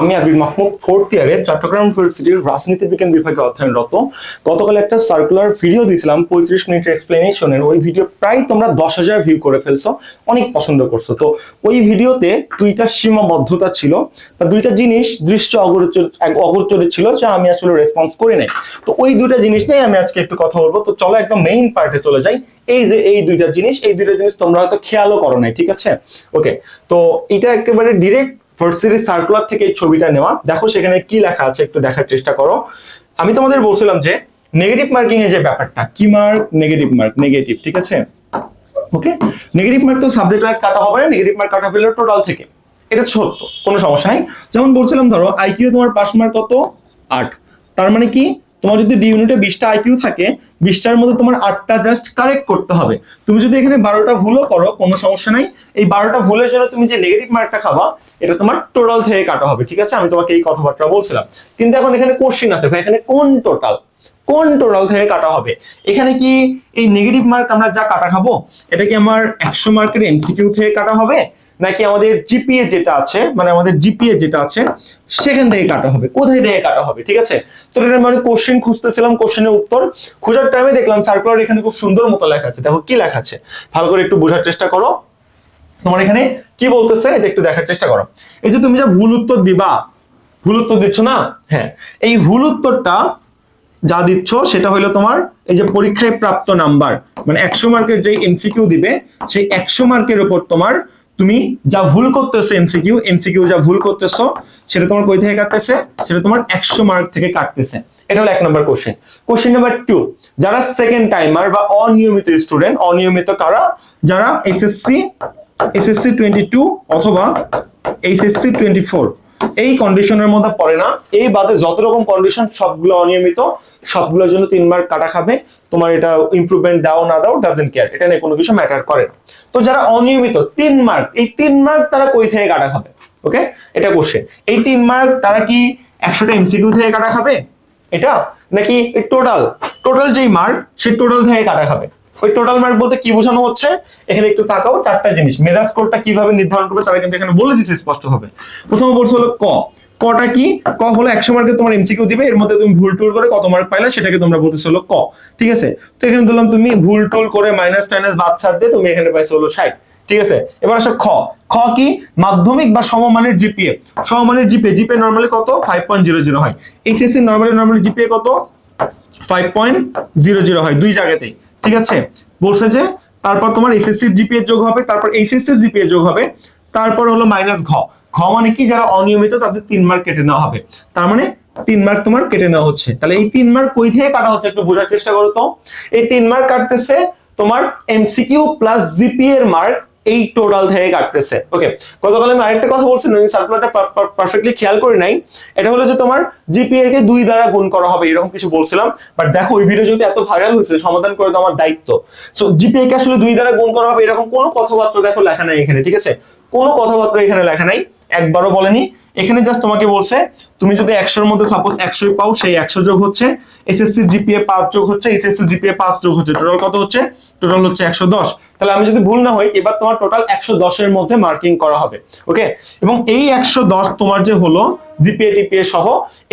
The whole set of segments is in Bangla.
আমি আবির মাহমুদ ফোর্থ ইয়ারে চট্টগ্রাম ইউনিভার্সিটির রাজনীতি বিজ্ঞান বিভাগে অধ্যয়নরত। গতকাল একটা সার্কুলার ভিডিও দিয়েছিলাম, পঁয়ত্রিশ মিনিটের এক্সপ্লেনেশনের ওই ভিডিও প্রায় তোমরা দশ হাজার ভিউ করে ফেলছো, অনেক পছন্দ করছ। তো ওই ভিডিওতে দুইটা সীমাবদ্ধতা ছিল, বা দুইটা জিনিস দৃশ্য অগোচর অগোচরে ছিল যা আমি আসলে রেসপন্স করি নাই। তো ওই দুইটা জিনিস নিয়ে আমি আজকে একটু কথা বলব। তো চলো একদম মেইন পার্টে চলে যাই। এই যে এই দুইটা জিনিস, এই দুইটা জিনিস তোমরা হয়তো খেয়ালও করো নাই, ঠিক আছে? ওকে তো এটা একেবারে ডিরেক্ট ভার্সিটি সার্কুলার থেকে এই ছবিটা নেওয়া। দেখো সেখানে কি লেখা আছে, একটু দেখার চেষ্টা করো। আমি তোমাদের বলছিলাম যে নেগেটিভ মার্কিং এর যে ব্যাপারটা, কি মার্ক নেগেটিভ মার্ক নেগেটিভ ঠিক আছে? ওকে নেগেটিভ মার্ক তো সাবজেক্ট ওয়াইজ কাটা হবে না নেগেটিভ মার্ক কাটা হবে টোটাল থেকে। এটা সত্য, কোনো সমস্যা নাই। যেমন বলছিলাম ধরো আইকিউ তোমার পাস মার্ক কত? আট। তার মানে কি? তোমার যদি ডি ইউনিটে বিশটা আইকিউ থাকে, বিশটার মধ্যে তোমার আটটা জাস্ট কারেক্ট করতে হবে। তুমি যদি এখানে বারোটা ভুলও করো, কোনো সমস্যা নাই। এই বারোটা ভুলের জন্য তুমি যে নেগেটিভ মার্কটা খাবা, এটা তোমার টোটাল থেকে কাটা হবে, ঠিক আছে? আমি তোমাকে এই কথাবার্তা বলছিলাম। কিন্তু এখন এখানে কোশ্চিন আছে, ভাই, এখানে কোন টোটাল কোন টোটাল থেকে কাটা হবে? এখানে কি এই নেগেটিভ মার্ক আমরা যা কাটা খাব, এটা কি আমার একশো মার্কের এমসিকিউ থেকে কাটা হবে? নাকি আমাদের জিপিএ যেটা আছে মানে আমাদের জিপিএ যেটা আছে, সেখান থেকে কাটা হবে, কোথায় থেকে কাটা হবে, ঠিক আছে? তো এটা মানে কোশ্চেন খুঁজতেছিলাম কোশ্চেনের উত্তর। খোঁজার টাইমে দেখলাম সার্কুলার এখানে খুব সুন্দর মতো লেখা আছে। দেখো কি লেখা আছে? ভালো করে একটু বোঝার চেষ্টা করো। তোমার এখানে কি বলতেছে? এটা একটু দেখার চেষ্টা করো। এই যে তুমি যা ভুল উত্তর দিবা, ভুল উত্তর দিচ্ছ না? হ্যাঁ এই ভুল উত্তরটা যা দিচ্ছ, সেটা হলো তোমার এই যে পরীক্ষায় প্রাপ্ত নাম্বার মানে একশো মার্কের যে এমসিকিউ দিবে, সেই একশো মার্কের উপর তোমার তুমি যা ভুল করতেছো এমসিকিউ এমসিকিউ যা ভুল করতেছো, সেটা তোমার কই থেকে কাটতেছে? সেটা তোমার একশো মার্ক থেকে কাটতেছে। এটা হলো এক নম্বর কোশ্চেন কোশ্চেন নাম্বার টু যারা সেকেন্ড টাইমার বা অনিয়মিত স্টুডেন্ট অনিয়মিত কারা? যারা এসএসসি এসএসসি টোয়েন্টি টু অথবা এইচএসসি টোয়েন্টি ফোর এই কন্ডিশনের মধ্যে পড়ে না। এই বাদে যত রকম কন্ডিশন সবগুলো অনিয়মিত, সবগুলোর জন্য তিন মার্ক কাটা খাবে। তোমার এটা ইমপ্রুভমেন্ট দাও, না দাও ডাজেন্ট কেয়ার এটা নিয়ে কোনো কিছু ম্যাটার করে না। তো যারা অনিয়মিত, তিন মার্ক এই তিন মার্ক তারা কই থেকে কাটা খাবে? ওকে এটা কোশ্চেন এই তিন মার্ক তারা কি একশোটা এমসিকিউ থেকে কাটা খাবে? এটা? নাকি টোটাল টোটাল যেই মার্ক সেই টোটাল থেকে কাটা খাবে? ওই টোটাল মার্ক বলতে কি বোঝানো হচ্ছে? এখানে একটু তাকাও, চারটা জিনিস। মেধা স্কোরটা কীভাবে নির্ধারণ করবে তারা কিন্তু এখানে বলে দিচ্ছে স্পষ্ট হবে প্রথমে বলছে হলো ক। কটা কি? ক হলো একশো মার্কে তোমার এমসিকিউ দিবে, এর মধ্যে তুমি ভুল টুল করে কত মার্ক পাইলে সেটাকে তোমরা বলতেছো হলো ক। ঠিক আছে? তো এখানে ধরলাম তুমি ভুল টুল করে মাইনাস টাইনাস বাদ ছাড় দিয়ে তুমি এখানে পাইছো হলো ষাট। ঠিক আছে? এবার আসো খ। খ কি? মাধ্যমিক বা সমমানের জিপিএ সমমানের জিপিএ জিপিএ নর্মালি কত? ফাইভ পয়েন্ট জিরো জিরো হয়। এইচএসসি নর্মালি নর্মালি জিপিএ কত? ফাইভ পয়েন্ট জিরো জিরো হয়, দুই জায়গাতেই। ঠিক আছে? বলছে যে, তারপর তোমার এসএসসির জিপিএ যোগ হবে, তারপর এইচএসসির জিপিএ যোগ হবে, তারপর হলো মাইনাস ঘ। ঘ মানে কি? যারা অনিয়মিত তাদের তিন মার্ক কেটে নেওয়া হবে। তার মানে তিন মার্ক তোমার কেটে নেওয়া হচ্ছে। তাহলে এই তিন মার্ক কই থেকে কাটা হচ্ছে? একটু বোঝার চেষ্টা করো তো। এই তিন মার্ক কাটতেছে তোমার এমসিকিউ প্লাস জিপিএ এর মার্ক এই টোটাল থেকে কাটতেছে। ওকে গতকাল আমি আরেকটা কথা বলছিলাম সার্কুলারটা পারফেক্টলি খেয়াল করে নাই। এটা হলো যে তোমার জিপিএ কে দুই দ্বারা গুণ করা হবে, এরকম কিছু বলছিলাম। বাট দেখো ওই ভিডিও যদি এত ভাইরাল হয়েছে, সমাধান করে তো আমার দায়িত্ব। সো জিপিএ কে আসলে দুই দ্বারা গুণ করা হবে, এরকম কোনো কথাবার্তা দেখো লেখা নাই এখানে, ঠিক আছে? কোনো কথাবার্তা এখানে লেখা নাই, একবারও বলেনি। এখানে জাস্ট তোমাকে বলছে, তুমি যদি একশোর মধ্যে সাপোজ একশোই পাও, সেই একশো যোগ হচ্ছে এসএসসি জিপিএ পাঁচ যোগ হচ্ছে এসএসসি জিপিএ পাঁচ যোগ হচ্ছে টোটাল কত হচ্ছে? টোটাল হচ্ছে একশো দশ। তাহলে আমি যদি ভুল না হই এবার তোমার টোটাল একশো দশের মধ্যে মার্কিং করা হবে ওকে এবং এই একশো দশ তোমার যে হলো জিপিএ টিপিএ সহ,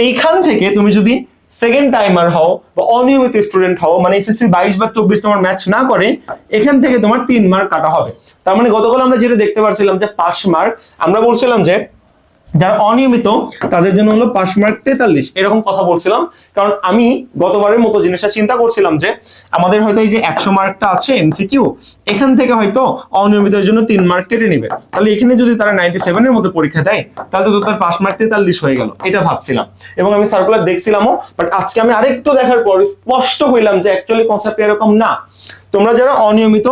এইখান থেকে তুমি যদি সেকেন্ড টাইমার হও বা অনিয়মিত স্টুডেন্ট হও মানে এসএসসি বাইশ বা চব্বিশ তোমার ম্যাচ না করে, এখান থেকে তোমার তিন মার্ক কাটা হবে। তার মানে গতকাল আমরা যেটা দেখতে পারছিলাম যে পাঁচ মার্ক আমরা বলছিলাম যে যারা অনিয়মিত, তাদের জন্য হলো পাস মার্ক তেতাল্লিশ। এরকম কথা বলছিলাম, কারণ আমি গতবারের মতো জিনিসটা চিন্তা করছিলাম যে আমাদের হয়তো এই যে একশো মার্কটা আছে এমসিকিউ এখান থেকে হয়তো অনিয়মিতের জন্য তিন মার্ক কেটে নিবে। তাহলে এখানে যদি তারা নাইনটি সেভেনের মধ্যে পরীক্ষা দেয়, তাহলে তো তার পাস মার্ক তেতাল্লিশ হয়ে গেল। এটা ভাবছিলাম। এবং আমি সার্কুলার দেখছিলামও বাট আজকে আমি আরেকটু দেখার পর স্পষ্ট হইলাম যে অ্যাকচুয়ালি কনসেপ্ট এরকম না। তোমরা যারা অনিয়মিত,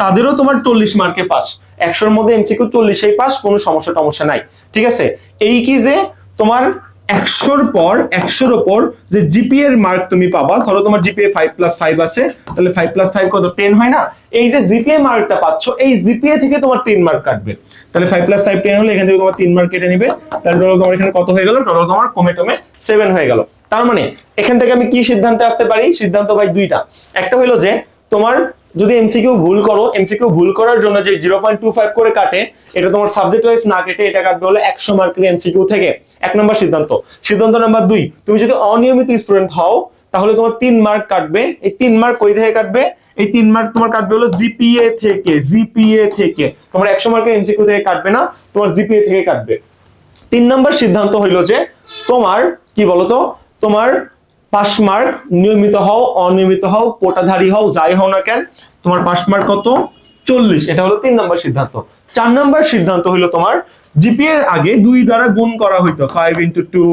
তাদেরও তোমার চল্লিশ মার্কে পাস একশোর মধ্যে এমসিকিউ চল্লিশেই পাস কোনো সমস্যা টমস্যা নাই। ঠিক আছে? এই কি যে তোমার একশোর পর, একশোর ওপর যে জিপিএ এর মার্ক তুমি পাবা, ধরো তোমার জিপিএ ফাইভ প্লাস ফাইভ আছে, তাহলে ফাইভ প্লাস ফাইভ কত? টেন হয় না? এই যে জিপিএ মার্কটা পাচ্ছ, এই জিপিএ থেকে তোমার তিন মার্ক কাটবে। তাহলে ফাইভ প্লাস ফাইভ টেন হলে এখান থেকে তোমার তিন মার্ক কেটে নিবে। তাহলে টোটাল তোমার এখানে কত হয়ে গেল? টোটাল তোমার কমে টমে সেভেন হয়ে গেল। তার মানে এখান থেকে আমি কি সিদ্ধান্তে আসতে পারি? সিদ্ধান্ত ভাই দুইটা। একটা হলো যে তোমার যদি এমসিকিউ ভুল করো এমসিকিউ ভুল করার জন্য যে জিরো পয়েন্ট টু ফাইভ করে কাটে, এটা তোমার সাবজেক্ট ওয়াইজ না কেটে এটা কাটবে হলো একশো মার্কের এমসিকিউ থেকে। এক নম্বর সিদ্ধান্ত। সিদ্ধান্ত নাম্বার দুই, তুমি যদি অনিয়মিত স্টুডেন্ট হও, তাহলে তোমার তিন মার্ক কাটবে। এই তিন মার্ক কই থেকে কাটবে? এই তিন মার্ক তোমার কাটবে হলো জিপিএ থেকে জিপিএ থেকে। তোমার একশো মার্কের এমসিকিউ থেকে কাটবে না, তোমার জিপিএ থেকে কাটবে। তিন নম্বর সিদ্ধান্ত হইল যে তোমার, কি বলতো? তোমার পাস মার্ক নিয়মিত হও, অনিয়মিত হও, কোটাধারী হও, যাই হও না কেন, তোমার পাশ মার্ক কত? চল্লিশ। এটা হলো তিন নম্বর সিদ্ধান্ত। চার নম্বর সিদ্ধান্ত হইল তোমার জিপিএ এর আগে দুই দ্বারা গুণ করা হইতো five into two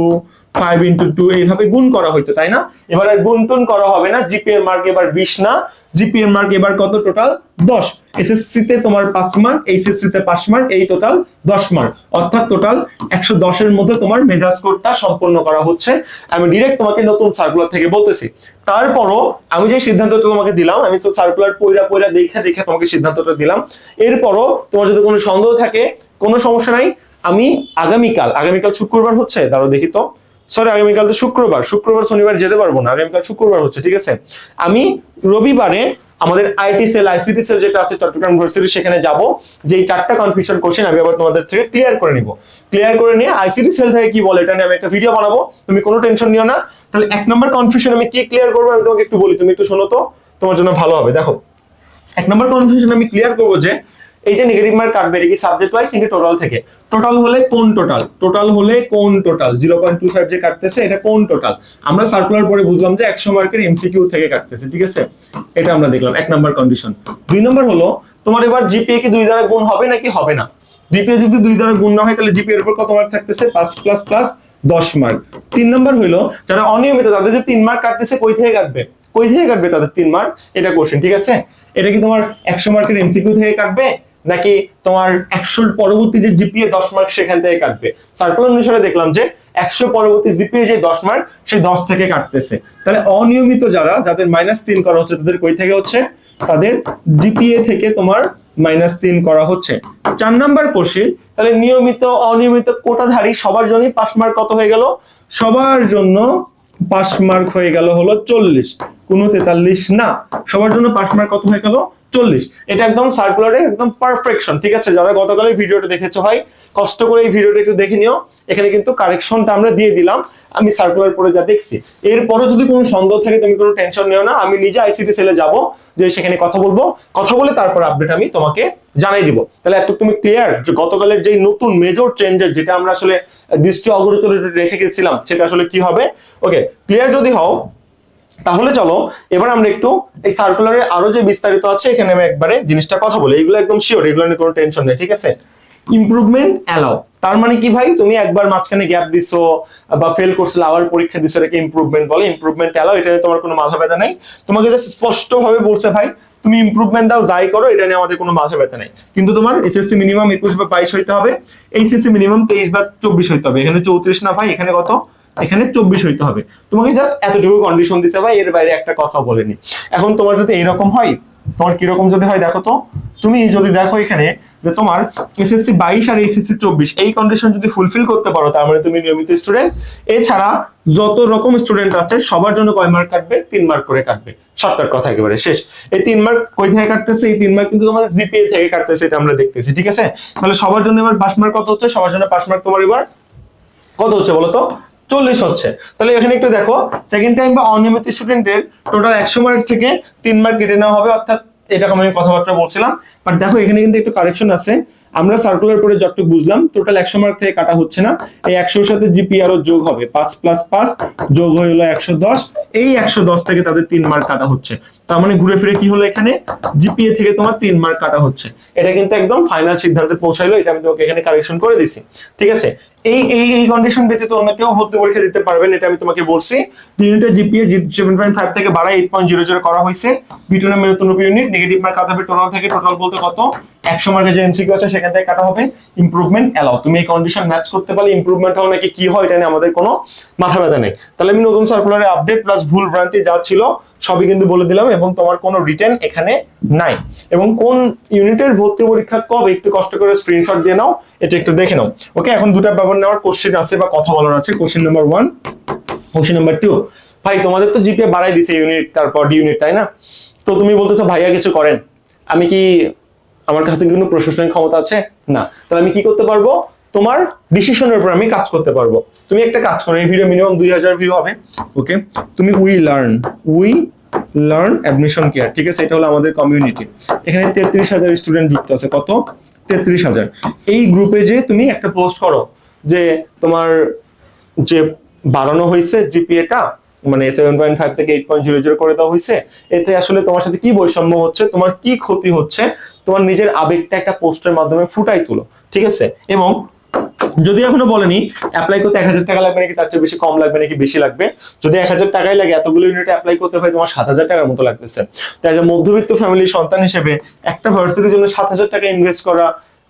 five into two এইভাবে গুণ করা হইতো, তাই না? এবার আর গুণ টুন করা হবে না জিপিএ মার্ক এবার বিশ না জিপিএ মার্ক এবার কত টোটাল দশ। এসএসসি তে তোমার পাঁচ মার্ক এইচএসসি তে পাঁচ মার্ক এই টোটাল দশ মার্ক অর্থাৎ টোটাল একশো দশের মধ্যে তোমার মেধা স্কোরটা সম্পন্ন করা হচ্ছে। আমি ডিরেক্ট তোমাকে নতুন সার্কুলার থেকে বলতেছি। তারপরও আমি যে সিদ্ধান্তটা তোমাকে দিলাম, আমি তো সার্কুলার পয়রা পয়রা দেখে দেখে তোমাকে সিদ্ধান্তটা দিলাম। এরপরও তোমার যদি কোনো সন্দেহ থাকে, কোনো সমস্যা নাই, আমি আগামীকাল আগামীকাল শুক্রবার হচ্ছে দাঁড়ো দেখি তো। সরি আগামীকাল তো শুক্রবার। শুক্রবার শনিবার যেতে পারব না। আগামীকাল শুক্রবার হচ্ছে, ঠিক আছে? আমি রবিবারে আমাদের আইটি সেল আইসিটি সেল যেটা আছে, চট্টগ্রাম ইউনিভার্সিটি সেখানে যাব। যে এই চারটা কনফিউশন কোশ্চেন আমি আবার তোমাদের থেকে ক্লিয়ার করে নিব। ক্লিয়ার করে নিয়ে আইসিটি সেল থেকে কি বলে, এটা নিয়ে আমি একটা ভিডিও বানাবো। তুমি কোনো টেনশন নিও না। তাহলে এক নম্বর কনফিউশন আমি কি ক্লিয়ার করব আমি তোমাকে একটু বলি। তুমি একটু শোনো তো, তোমার জন্য ভালো হবে। দেখো, এক নম্বর কনফিউশন আমি ক্লিয়ার করব যে এই যে নেগেটিভ মার্ক কাটবে, এটা কি সাবজেক্ট ওয়াইজ নাকি টোটাল থেকে? টোটাল হলে কোন টোটাল টোটাল হলে কোন total zero point two five যে কাটতেছে, এটা কোন টোটাল আমরা সার্কুলার পরে বুঝলাম যে একশো মার্কের এমসিকিউ থেকে কাটতেছে, ঠিক আছে? এটা আমরা দেখলাম, এক নম্বর কন্ডিশন দুই নম্বর হলো, তোমার এবার জিপিএ কি দুই দ্বারা গুণ হবে নাকি হবে না? জিপিএ যদি দুই দ্বারা গুণ না হয়, তাহলে জিপিএ এর উপর কত মার্ক থাকতেছে? পাঁচ প্লাস প্লাস দশ মার্ক তিন নম্বর হইল যারা অনিয়মিত, তাদের যে তিন মার্ক কাটতেছে, কই থেকে কাটবে? কই থেকে কাটবে তাদের তিন মার্ক এটা কোশ্চেন ঠিক আছে? এটা কি তোমার একশো মার্কের এমসিকিউ থেকে কাটবে? নাকি তোমার একশোর পরবর্তী যে জিপিএ দশ মার্ক সেখান থেকে কাটবে? সার্কুলার অনুসারে দেখলাম যে একশো পরবর্তী জিপিএ যে দশ মার্ক সেই দশ থেকে কাটতেছে। তাহলে অনিয়মিত যারা, যাদের মাইনাস তিন করা হচ্ছে, তাদের কই থেকে হচ্ছে? তাদের জিপিএ থেকে তোমার মাইনাস তিন করা হচ্ছে। চার নাম্বার কোশ্চেন তাহলে নিয়মিত, অনিয়মিত কোটাধারী সবার জন্যই পাস মার্ক কত হয়ে গেল? সবার জন্য পাস মার্ক হয়ে গেল হলো চল্লিশ। কোনো তেতাল্লিশ না। সবার জন্য পাস মার্ক কত হয়ে গেল? চল্লিশ। এটা একদম সার্কুলারের একদম পারফেকশন ঠিক আছে? যারা গতকালের ভিডিওটা দেখেছ ভাই, কষ্ট করে এই ভিডিওটা একটু দেখে নিও। এখানে কিন্তু কারেকশনটা আমরা দিয়ে দিলাম। আমি সার্কুলার পরে যা দেখছি। এরপরও যদি কোনো সন্দেহ থাকে, তুমি কোনো টেনশন নিও না। আমি নিজে আইসিটি সেলে যাব যে সেখানে কথা বলব। কথা বলে তারপর আপডেট আমি তোমাকে জানাই দিব। তাহলে এত তুমি ক্লিয়ার যে গতকালের যে নতুন মেজর চেঞ্জেস যেটা আমরা আসলে দৃষ্টি অগ্রচরে রেখে গেছিলাম, সেটা আসলে কি হবে? ওকে ক্লিয়ার যদি হও তাহলে চলো, এবার আমরা একটু এই সার্কুলারের আরও যে বিস্তারিত আছে, এখানে আমি একবারে জিনিসটা কথা বলি। এগুলো একদম শিওর এগুলো নিয়ে কোনো টেনশন নেই, ঠিক আছে? ইমপ্রুভমেন্ট অ্যালাউ তার মানে কি ভাই? তুমি একবার মাঝখানে গ্যাপ দিছো বা ফেল করছিলে, আবার পরীক্ষা দিছো, এটাকে ইমপ্রুভমেন্ট বলে। ইমপ্রুভমেন্ট অ্যালাউ এটা নিয়ে তোমার কোনো মাথা ব্যথা নেই। তোমাকে জাস্ট স্পষ্ট ভাবে বলছে ভাই, তুমি ইমপ্রুভমেন্ট দাও, যাই করো, এটা নিয়ে আমাদের কোনো মাথা ব্যথা নেই। কিন্তু তোমার এসএসসি মিনিমাম একুশ বা বাইশ হইতে হবে। এইচএসসি মিনিমাম তেইশ বা চব্বিশ হইতে হবে। এখানে চৌত্রিশ না ভাই, এখানে কত? এখানে চব্বিশ হইতে হবে। তোমাকে জাস্ট এতটুকু কন্ডিশন দিছে ভাই, এর বাইরে একটা কথা বলেনি। এখন তোমার যদি এরকম হয়, তোমার কীরকম যদি হয় দেখো তো। তুমি যদি দেখো এখানে যে তোমার এসএসসি বাইশ আর এসএসসি চব্বিশ, এই কন্ডিশন যদি ফুলফিল করতে পারো, তার মানে তুমি নিয়মিত স্টুডেন্ট এছাড়া যত রকম স্টুডেন্ট আছে, সবার জন্য কয় মার্ক কাটবে? তিন মার্ক করে কাটবে। শর্টকাট কথা একেবারে শেষ। এই তিন মার্ক কই থেকে কাটতেছে? এই তিন মার্ক কিন্তু তোমাদের জিপিএ থেকে কাটতেছে, এটা আমরা দেখতেছি, ঠিক আছে? তাহলে সবার জন্য এবার পাঁচ মার্ক কত হচ্ছে? সবার জন্য পাঁচ মার্ক তোমার এবার কত হচ্ছে বলো তো? চল্লিশ হচ্ছে। তাহলে এখানে একটু দেখো সেকেন্ড টাইম বা অনিয়মিত স্টুডেন্টের টোটাল একশো মার্ক থেকে তিন মার্ক কেটে নেওয়া হবে, অর্থাৎ এটা আমি কথাবার্তা বলছিলাম। বাট দেখো, এখানে কিন্তু একটু কারেকশন আছে। আমরা সার্কুলার পরে যতটুকু বুঝলাম টোটাল একশো মার্ক থেকে কাটা হচ্ছে না। এই একশোর সাথে জিপি আরও যোগ হবে, পাঁচ প্লাস পাঁচ যোগ হয়ে হলো একশো দশ। এই একশো দশ থেকে তাদের তিন মার্ক কাটা হচ্ছে। তার মানে ঘুরে ফিরে কি হলো এখানে? জিপিএ থেকে তোমার তিন মার্ক কাটা হচ্ছে। এটা কিন্তু একদম ফাইনাল সিদ্ধান্তে পৌঁছাইলো, এটা আমি তোমাকে এখানে কারেকশন করে দিছি। ঠিক আছে? এই এই এই কন্ডিশন ব্যতীত অন্য কেউ ভর্তি পরীক্ষা দিতে পারবেন, এটা আমি তোমাকে বলছি। ইউনিটের জিপিএ সেভেন পয়েন্ট ফাইভ থেকে বাড়ায় এইট পয়েন্ট জিরো জিরো করা হয়েছে। বিটু নামে নতুন ইউনিট নেগেটিভ মার্ক কাটা হবে টোটাল থেকে টোটাল বলতে কত? একশো মার্কের যে এমসিকিউ আছে, সেখান থেকে কাটা হবে। ইমপ্রুভমেন্ট অ্যালাও তুমি এই কন্ডিশন ম্যাচ করতে পারলে ইমপ্রুভমেন্ট হও নাকি কি হয়, এটা নিয়ে আমাদের কোনো মাথা ব্যথা নেই। তাহলে আমি নতুন সার্কুলারে আপডেট প্লাস ভুল ভ্রান্তি যা ছিল, সবই কিন্তু বলে দিলাম। এবং তোমার কোনো রিটেন এখানে নাই। এবং কোন ইউনিটের ভর্তি পরীক্ষা কবে? একটু কষ্ট করে স্ক্রিনশট দিয়ে নাও, এটা একটু দেখে নাও। ওকে এখন দুটা ব্যাপার নেওয়ার কোশ্চেন আছে বা কথা বলার আছে। Question number one question number two ভাই, তোমাদের তো জিপিএ বাড়াই দিছে ইউনিট তারপর ডি ইউনিট তাই না? তো তুমি বলতেছো, ভাইয়া, কিছু করেন। আমি কি আমার কাছে কোনো প্রশাসনিক ক্ষমতা আছে? না। তাহলে আমি কি করতে পারব? তোমার ডিসিশনের উপর আমি কাজ করতে পারব। তুমি একটা কাজ করো, এই ভিডিও মিনিমাম দুই হাজার ভিউ হবে। ওকে তুমি we learn we learn admission care ঠিক আছে? এটা হলো আমাদের কমিউনিটি এখানে তেত্রিশ হাজার স্টুডেন্ট যুক্ত আছে। কত? তেত্রিশ হাজার। এই গ্রুপে যে তুমি একটা পোস্ট করো যে তোমার যে বাড়ানো হয়েছে জিপিএটা মানে সেভেন পয়েন্ট ফাইভ থেকে এইট পয়েন্ট জিরো জিরো করে দেওয়া হয়েছে, এতে আসলে তোমার সাথে কি বৈষম্য হচ্ছে, তোমার কি ক্ষতি হচ্ছে, তোমার নিজের আবেগটা একটা পোস্টের মাধ্যমে ফুটাই তুলো, ঠিক আছে? এবং যদি এখনও বলেনি অ্যাপ্লাই করতে এক হাজার টাকা লাগবে নাকি? তার চেয়ে বেশি কম লাগবে নাকি? বেশি লাগবে। যদি এক হাজার টাকাই লাগে, এতগুলো ইউনিট অ্যাপ্লাই করতে হয় তোমার সাত হাজার টাকার মতো লাগতেছে। তাই মধ্যবিত্ত ফ্যামিলির সন্তান হিসেবে একটা ভার্সিটির জন্য সাত হাজার টাকা ইনভেস্ট করা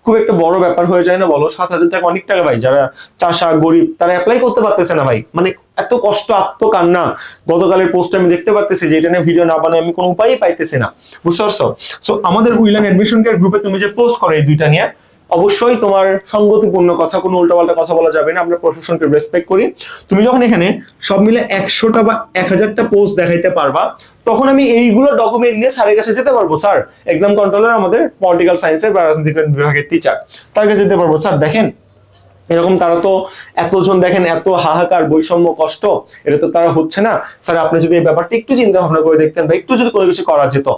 খুব একটা বড় ব্যাপার হয়ে যায় না বলো। সাত হাজার টাকা অনেক টাকা ভাই। যারা চাষা, গরিব, তারা অ্যাপ্লাই করতে পারতেছে না ভাই। মানে এত কষ্ট, আত্মকান্না। গতকালের পোস্ট আমি দেখতে পারতেছি যে এটা নিয়ে ভিডিও না বানায় আমি কোনো উপায়ই পাইতেছি না। বুঝতে পারছ? সো আমাদের উইলান এডমিশন কেয়ার গ্রুপে তুমি যে পোস্ট করো এই দুইটা নিয়ে অবশ্যই তোমার সঙ্গতিপূর্ণ কথা, কোনো উল্টাপাল্টা কথা বলা যাবে না। আমরা প্রশাসনকে রেসপেক্ট করি। তুমি যখন এখানে সব মিলে একশোটা বা এক হাজারটা পোস্ট দেখাইতে পারবা, তখন আমি এইগুলো ডকুমেন্ট নিয়ে স্যারের কাছে যেতে পারব, স্যার। এক্সাম কন্ট্রোলার আমাদের পলিটিক্যাল সায়েন্সের বা রাজনীতি বিভাগের টিচার তার কাছে যেতে পারব। স্যার, দেখেন এরকম তারা তো এতজন দেখেন, এত হাহাকার, বৈষম্য, কষ্ট, এটা তো তারা হচ্ছে না। স্যার, আপনি যদি এই ব্যাপারটা একটু চিন্তা ভাবনা করে দেখতেন বা একটু যদি কোনো কিছু করা যেত।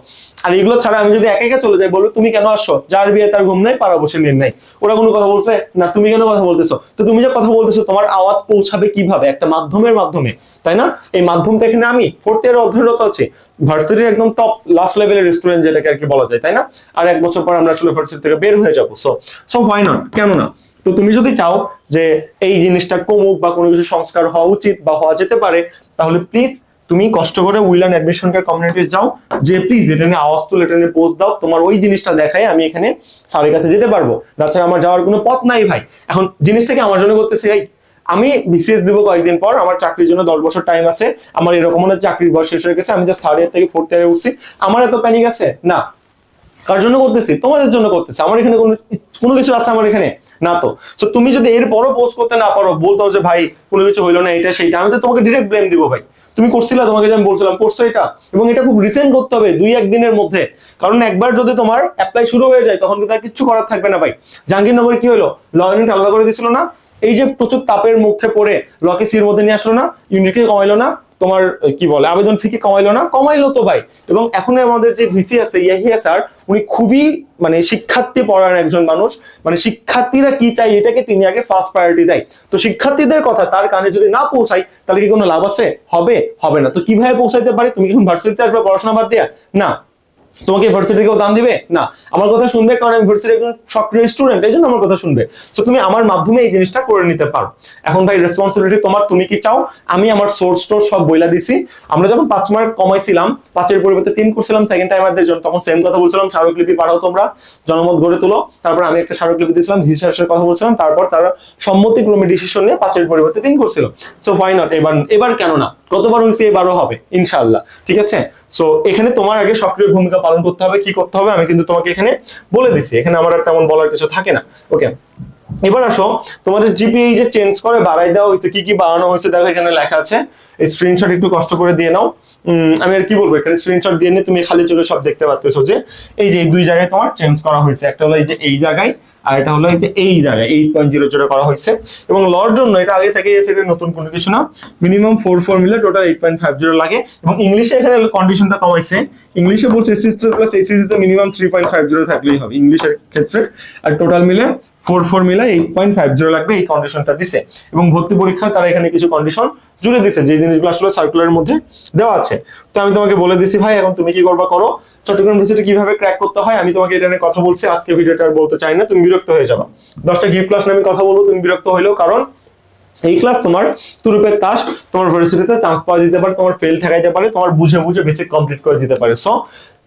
আর এগুলো ছাড়া আমি যদি একা একা চলে যাই বলব তুমি কেন আসছো? যার বিয়ে তার ঘুম নাই, পাড়া বসে নিন নাই। ওরা কোনো কথা বলছে? না, তুমি কেন কথা বলতেছো? তো তুমি যে কথা বলতেছো, তোমার আওয়াজ পৌঁছাবে কীভাবে? একটা মাধ্যমের মাধ্যমে, তাই না? এই মাধ্যমটা এখানে আমি ফোর্থ ইয়ার অধ্যয়নরত আছি। ভার্সিটির একদম টপ লাস্ট লেভেলের রেস্টুরেন্ট যেটাকে আর কি বলা যায়, তাই না? আর এক বছর পর আমরা আসলে ভার্সিটি থেকে বের হয়ে যাব। সো সো হোয়াই নট কেন না তো তুমি যদি চাও যে এই জিনিসটা কমুক বা কোনো কিছু সংস্কার হওয়া উচিত বা হওয়া যেতে পারে, তাহলে প্লিজ তুমি কষ্ট করে উইলান অ্যাডমিশন কেয়ার কমিউনিটি যাও, যে প্লিজ এটা নিয়ে আওয়াজ তুলে, এটা নিয়ে পোস্ট দাও, তোমার ওই জিনিসটা দেখাই আমি এখানে স্যারের কাছে যেতে পারব। তাছাড়া আমার যাওয়ার কোনো পথ নাই ভাই। এখন জিনিসটা কি আমার জন্য করতেছে এই আমি বিসিএস দিব কয়েকদিন পর, আমার চাকরির জন্য দশ বছর টাইম আছে, আমার এরকম না চাকরির বয়স শেষ হয়ে গেছে, আমি জাস্ট থার্ড ইয়ার থেকে ফোর্থ ইয়ারে উঠছি। আমার এত প্যানিক আছে? না। কার জন্য করতেছি? তোমাদের জন্য করতেছি। আমার এখানে কোনো কিছু আছে আমার এখানে? না তো। তো তুমি যদি এর পরও পোস্ট করতে না পারো বলতো যে, ভাই, কোনো কিছু হইল না, এটা সেইটা, আমি তো তোমাকে ডিরেক্ট ব্লেম দিব, ভাই। তুমি করছিলা, তোমাকে যে আমি বলছিলাম, করছ এটা। এবং এটা খুব রিসেন্ট করতে হবে, দুই একদিনের মধ্যে। কারণ একবার যদি তোমার অ্যাপ্লাই শুরু হয়ে যায়, তখন কিন্তু আর কিচ্ছু করার থাকবে না, ভাই। জাহাঙ্গীরনগরে কি হলো ল আলাদা করে দিছিল না? এই যে প্রচুর তাপের মুখে পড়ে লকে সির মধ্যে নিয়ে আসলো না, ইউনিটকে কমাইলো না তোমার কি বলে, আবেদন ফি কি কমাইলো না, কমাইলো তো ভাই। এবং এখন আমাদের যে ভিসি আছে, ইয়াহিয়া স্যার, উনি খুবই মানে শিক্ষার্থী পড়ান একজন মানুষ। মানে শিক্ষার্থীরা কি চাই এটাকে তিনি আগে ফার্স্ট প্রায়োরিটি দেয়। তো শিক্ষার্থীদের কথা তার কানে যদি না পৌঁছায়, তাহলে কি কোনো লাভ আছে? হবে হবে না। তো কীভাবে পৌঁছাইতে পারি? তুমি এখন ভার্সিটিতে আসবে, পড়াশোনা বাদ দিয়া? না। তোমাকে ভার্সিটি কেউ দাম দিবে? না। আমার কথা শুনবে কারণ আমি ভার্সিটির একজন সক্রিয় স্টুডেন্ট এই জন্য আমার কথা শুনবে। তো তুমি আমার মাধ্যমে এই জিনিসটা করে নিতে পারো। এখন ভাই রেসপন্সিবিলিটি তোমার, তুমি কি চাও? আমি আমার সোর্স টোর সব বইলা দিছি। আমরা যখন পাঁচ মার্ক কমাইছিলাম, পাঁচের পরিবর্তে তিন করছিলাম সেকেন্ড টাইমারদের জন্য, তখন সেম কথা বলছিলাম, স্মারকলিপি পাঠাও তোমরা, জনমত গড়ে তুলো। তারপর আমি একটা স্মারকলিপি দিয়েছিলাম হিসাবের কথা বলছিলাম, তারপর তারা সম্মতিক্রমে ডিসিশন নিয়ে পাঁচের পরিবর্তে তিন করছিল। সো হোয়াই নট এবার এবার কেন না গতবার হয়েছে এবারও হবে? ইনশাল্লাহ ঠিক আছে? সো এখানে তোমার আগে সক্রিয় ভূমিকা পালন করতে হবে, কি করতে হবে, আমি কিন্তু তোমাকে এখানে বলে দিছি। এখানে আমার আর তেমন বলার কিছু থাকে না। ওকে এবার আসো, তোমাদের জিপিএই যে চেঞ্জ করে, বাড়াই দেওয়া হয়েছে, কি কি বাড়ানো হয়েছে, দেখো এখানে লেখা আছে। এই স্ক্রিনশট একটু কষ্ট করে দিয়ে নাও। আমি আর কি বলব, এখানে স্ক্রিনশট দিয়ে নিয়ে তুমি খালি চোখে সব দেখতে পাচ্তেছো যে, এই যে এই দুই জায়গায় তোমার চেঞ্জ করা হয়েছে। একটা হলো এই যে এই জায়গায় আর এটা হলো এই জায়গায় এইট পয়েন্ট জিরো জিরো করা হয়েছে। এবং লর জন্য এটা আগে থেকে নতুন কোনো কিছু না। মিনিমাম ফোর ফোর মিলে total eight point five zero লাগে। এবং ইংলিশে এখানে কন্ডিশনটা কমাইছে। ইংলিশে বলছে SSC plus SSC minimum three point five zero থাকলেই হবে ইংলিশের ক্ষেত্রে। আর টোটাল মিলে ফোর ফোর মিলে এইট পয়েন্ট ফাইভ জিরো লাগবে এই কন্ডিশনটা দিছে। এবং ভর্তি পরীক্ষায় তারা এখানে কিছু কন্ডিশন জুড়ে দিছে যে জিনিসগুলো আসলে সার্কুলারের মধ্যে দেওয়া আছে। তো আমি তোমাকে বলে দিছি, ভাই, এখন তুমি কি করবা করো? চট্টগ্রাম ভিসিটি কীভাবে ক্র্যাক করতে হয়? আমি তোমাকে এটা নিয়ে কথা বলছি, আজকে ভিডিওটা আর বলতে চাই না, তুমি বিরক্ত হয়ে যাবা। দশটা গিফট ক্লাস নিয়ে আমি কথা বলব, তুমি বিরক্ত হইলেও কারণ এই ক্লাস তোমার তুরুপের তাস, তোমার ভার্সিটিতে চান্স পাওয়া দিতে পারে, তোমার ফেল ঠেকাইতে পারে, তোমার বুঝে বুঝে বেসিক কমপ্লিট করে দিতে পারে। সো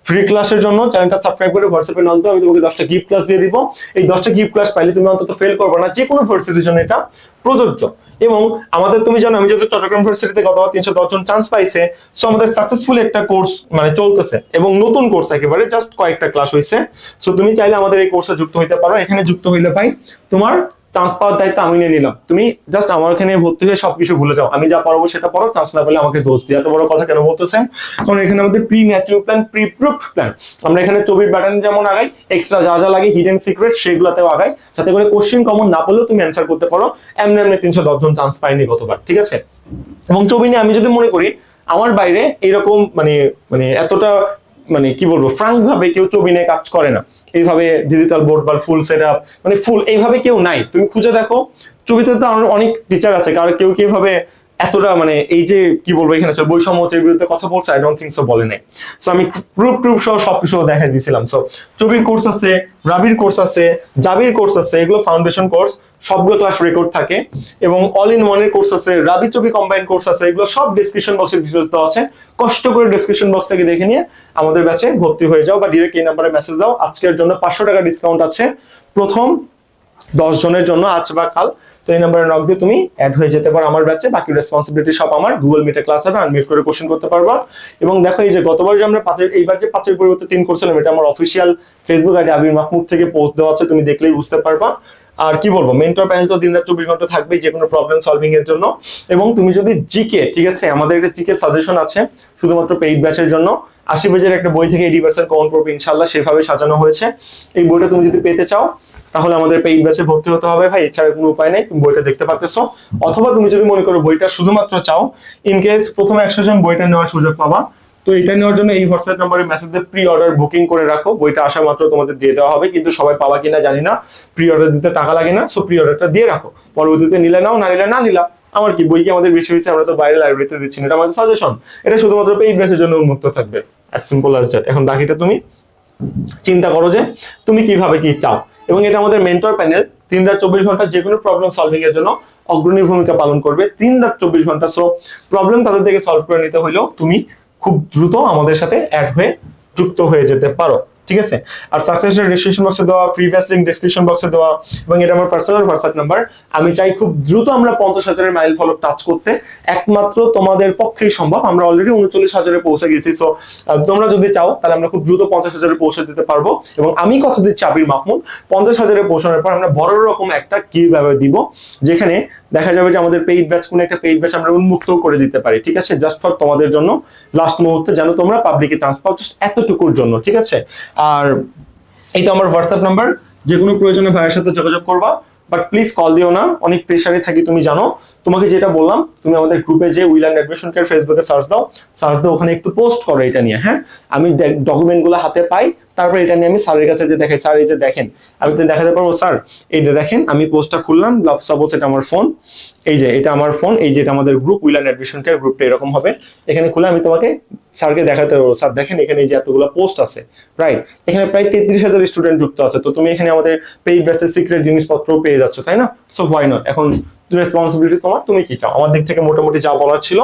ফ্রি ক্লাসের জন্য চ্যানেলটা সাবস্ক্রাইব করে হোয়াটসঅ্যাপে নক দাও, আমি তোমাকে দশটা গিফট ক্লাস দিয়ে দিব। এই দশটা গিফট ক্লাস পাইলে তুমি অন্তত ফেল করবে না যে কোনো ভার্সিটির জন্য এটা প্রযোজ্য। এবং আমাদের, তুমি জানো, আমি যেহেতু চট্টগ্রাম ভার্সিটিতে গতবার তিনশো দশজন চান্স পাইছে সো আমাদের সাকসেসফুল একটা কোর্স মানে চলতেছে এবং নতুন কোর্স একেবারে জাস্ট কয়েকটা ক্লাস হয়েছে সো তুমি চাইলে আমাদের এই কোর্সে যুক্ত হইতে পারো। এখানে যুক্ত হইলে ভাই তোমার চান্স পাওয়ার দায়িত্ব আমি নিয়ে নিলাম। তুমি জাস্ট আমার এখানে ভর্তি হয়ে সবকিছু ভুলে যাও। আমি যা পারব সেটা পড়ো চান্স না পেলে আমাকে দোষ দিয়ে এত বড় কথা কেন বলতেছেন? কারণ এখানে আমাদের premature plan pre proof plan আমরা এখানে চবির ব্যাটার্ন যেমন আগাই এক্সট্রা যা যা লাগে হিডেন সিক্রেট সেগুলোতেও আগাই। যাতে করে কোশ্চেন কমন না পড়লেও তুমি অ্যান্সার করতে পারো। এমনি এমনি তিনশো দশজন চান্স পাইনি গতবার, ঠিক আছে? এবং চবি নিয়ে আমি যদি মনে করি, আমার বাইরে এরকম মানে মানে এতটা মানে কি বলব ফ্রাঙ্ক ভাবে কেউ ছবি নিয়ে কাজ করে না। এইভাবে ডিজিটাল বোর্ড বা ফুল সেট আপ মানে ফুল এইভাবে কেউ নাই। তুমি খুঁজে দেখো, ছবিতে তো অনেক টিচার আছে কারণ কেউ কি ভাবে এতটা মানে এই যে কি বলব এখানে হচ্ছে বৈষম্য হচ্ছে এর বিরুদ্ধে কথা বলছে আই ডোন্ট থিঙ্ক সো বলে নাই। সো আমি প্রুফ প্রুফ সহ সবকিছু দেখাই দিয়েছিলাম সো ছবির কোর্স আছে, রাবির কোর্স আছে, জাবির কোর্স আছে, এগুলো ফাউন্ডেশন কোর্স সবগুলো ক্লাস রেকর্ড থাকে। এবং অল ইন ওয়ানের কোর্স আছে, রাবি চবি কম্বাইন কোর্স আছে, এগুলো সব ডিসক্রিপশন বক্সে ডিটেলস দেওয়া আছে। কষ্ট করে ডিসক্রিপশন বক্স থেকে দেখে নিয়ে আমাদের ব্যাচে ভর্তি হয়ে যাও বা ডিরেক্ট এই নাম্বারে মেসেজ দাও। আজকের জন্য পাঁচশো টাকা ডিসকাউন্ট আছে। প্রথম দশ জনের জন্য আজ বা কাল। তো এই নাম্বারে নক দিয়ে তুমি অ্যাড হয়ে যেতে পারো আমার ব্যাচে বাকি রেসপন্সিবিলিটি সব আমার। গুগল মিটে ক্লাস হবে আনমিট করে কোশ্চেন করতে পারবা। এবং দেখো এই যে গতবার যে আমরা পাঁচের এইবার যে পাঁচের পরিবর্তে তিন করছিলাম, এটা আমার official Facebook ID Abir Mahmud থেকে পোস্ট দেওয়া আছে, তুমি দেখলেই বুঝতে পারবা। আর কি বলব মেন্টর প্যানেল তো দিন রাত চব্বিশ ঘণ্টা থাকবেই, যে কোনো প্রবলেম সলভিং এর জন্য। এবং তুমি যদি জিকে ঠিক আছে, আমাদের একটা জিকে সাজেশন আছে, শুধুমাত্র পেইড ব্যাচের জন্য। আশি পেজের একটা বই থেকে এইটি পার্সেন্ট কমন পড়বে ইনশাল্লাহ সেভাবে সাজানো হয়েছে। এই বইটা তুমি যদি পেতে চাও তাহলে আমাদের পেইড ব্যাচে ভর্তি হতে হবে ভাই, এছাড়া কোনো উপায় নেই, তুমি বইটা দেখতে পাচ্তেছো অথবা তুমি যদি মনে করো বইটা শুধুমাত্র চাও ইন কেস প্রথমে একশো জন বইটা নেওয়ার সুযোগ পাবা, তো এটা নেওয়ার জন্য এই হোয়াটসঅ্যাপ নম্বরে মেসেজ দিয়ে প্রি অর্ডার বুকিং করে রাখো। বইটা আসা মাত্র তোমাদের দিয়ে দেওয়া হবে, কিন্তু সবাই পাবা কিনা জানি না। প্রি অর্ডার দিতে টাকা লাগে না সো প্রি অর্ডারটা দিয়ে রাখো। পরবর্তীতে নিলে নাও, না নিলে না নিলা। আমার কি, বই কি আমাদের বেশি হয়েছে? আমরা তো বাইরে লাইব্রেরিতে দিচ্ছি না, এটা আমাদের সাজেশন এটা শুধুমাত্র পেইড ব্যাচের জন্য উন্মুক্ত থাকবে অ্যাজ সিম্পল অ্যাজ দ্যাট এখন বাকিটা তুমি চিন্তা করো যে, তুমি কীভাবে কি চাও। এবং এটা আমাদের মেন্টর প্যানেল তিন রাত চব্বিশ ঘণ্টা যে কোনো প্রবলেম সলভিং এর জন্য অগ্রণী ভূমিকা পালন করবে। তিন রাত চব্বিশ ঘণ্টা সো প্রবলেম তাদের থেকে সলভ করে নিতে হইলেও তুমি খুব দ্রুত আমাদের সাথে অ্যাড হয়ে যুক্ত হয়ে যেতে পারো। ঠিক আছে? আর সাকসেসের ডিসক্রিপশন বক্সে দেওয়া প্রিভিয়াস লিঙ্ক ডিসক্রিপশন বক্সে দেওয়া, এবং এটা আমার পার্সোনাল হোয়াটসঅ্যাপ নাম্বার আমি চাই খুব দ্রুত আমরা পঞ্চাশ হাজারের মাইল ফলক টাচ করতে। একমাত্র তোমাদের পক্ষেই সম্ভব। আমরা অলরেডি উনচল্লিশ হাজারে পৌঁছে গেছি সো তোমরা যদি চাও, তাহলে আমরা খুব দ্রুত পঞ্চাশ হাজারে পৌঁছে দিতে পারব। এবং আমি কথা দিচ্ছি আবির মাহমুদ। পঞ্চাশ হাজারে পৌঁছানোর পর আমরা বড় রকম একটা কি ভাবে দিব, যেখানে দেখা যাবে যে আমাদের পেইড ব্যাচ কোনো একটা পেইড ব্যাচ আমরা উন্মুক্ত করে দিতে পারি, ঠিক আছে? জাস্ট ফর তোমাদের জন্য লাস্ট মুহূর্তে, যেন তোমরা পাবলিকে চান্স পাও জাস্ট এতটুকুর জন্য, ঠিক আছে? আর এই তো আমার হোয়াটসঅ্যাপ নাম্বার যে কোনো প্রয়োজনে ভাইয়ের সাথে যোগাযোগ করবা বাট প্লিজ কল দিও না। অনেক প্রেশারে থাকি, তুমি জানো। তোমাকে যেটা বললাম, তুমি আমাদের গ্রুপে যে উইল অ্যান্ড অ্যাডমিশন কেয়ার ফেসবুকে সার্চ দাও। সার্চ দাও ওখানে একটু পোস্ট করো এটা নিয়ে হ্যাঁ? আমি ডকুমেন্টগুলো হাতে পাই তারপর এটা নিয়ে আমি স্যারের কাছে যে দেখাই, স্যার, এই যে দেখেন, আমি তো দেখাতে পারব, স্যার। এই যে দেখেন, আমি পোস্টটা খুললাম লাভ সাপোজ এটা আমার ফোন। এই যে, এটা আমার ফোন, এই যে এটা আমাদের group will and admission care গ্রুপটা এরকম হবে। এখানে খুলে আমি তোমাকে স্যারকে দেখাতে পারব। স্যার, দেখেন, এখানে এই যে এতগুলো পোস্ট আছে রাইট এখানে প্রায় তেত্রিশ হাজার স্টুডেন্ট যুক্ত আছে। তো তুমি এখানে আমাদের পেইড ব্যাসের সিক্রেট জিনিসপত্র পেয়ে যাচ্ছ, তাই না? সো হোয়াই নট এখন রেসপন্সিবিলিটি তোমার, তুমি কি চাও? আমার দিক থেকে মোটামুটি যা বলার ছিল,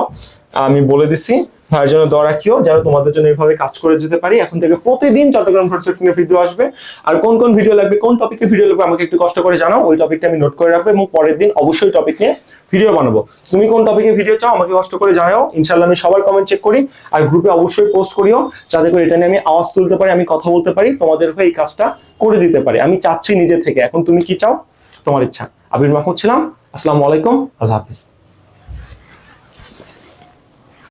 আমি বলে দিচ্ছি। ভাইয়ের জন্য দোয়া রাখিও, যেন তোমাদের জন্য এইভাবে কাজ করে যেতে পারি। এখন থেকে প্রতিদিন চট্টগ্রাম প্রসেপ্টিংয়ের ভিডিও আসবে। আর কোন কোন ভিডিও লাগবে, কোন টপিকে ভিডিও লাগবে, আমাকে একটু কষ্ট করে জানাও। ওই টপিকটা আমি নোট করে রাখব এবং পরের দিন অবশ্যই টপিক নিয়ে ভিডিও বানাবো। তুমি কোন টপিকে ভিডিও চাও, আমাকে কষ্ট করে জানাও। ইনশাল্লাহ আমি সবার কমেন্ট চেক করি আর গ্রুপে অবশ্যই পোস্ট করিও, যাতে করে এটা নিয়ে আমি আওয়াজ তুলতে পারি, আমি কথা বলতে পারি, তোমাদের হয়ে এই কাজটা করে দিতে পারি। আমি চাচ্ছি নিজে থেকে। এখন তুমি কি চাও? তোমার ইচ্ছা। আবির মাহমুদ ছিলাম। আসসালামু আলাইকুম। আল্লাহ হাফিজ।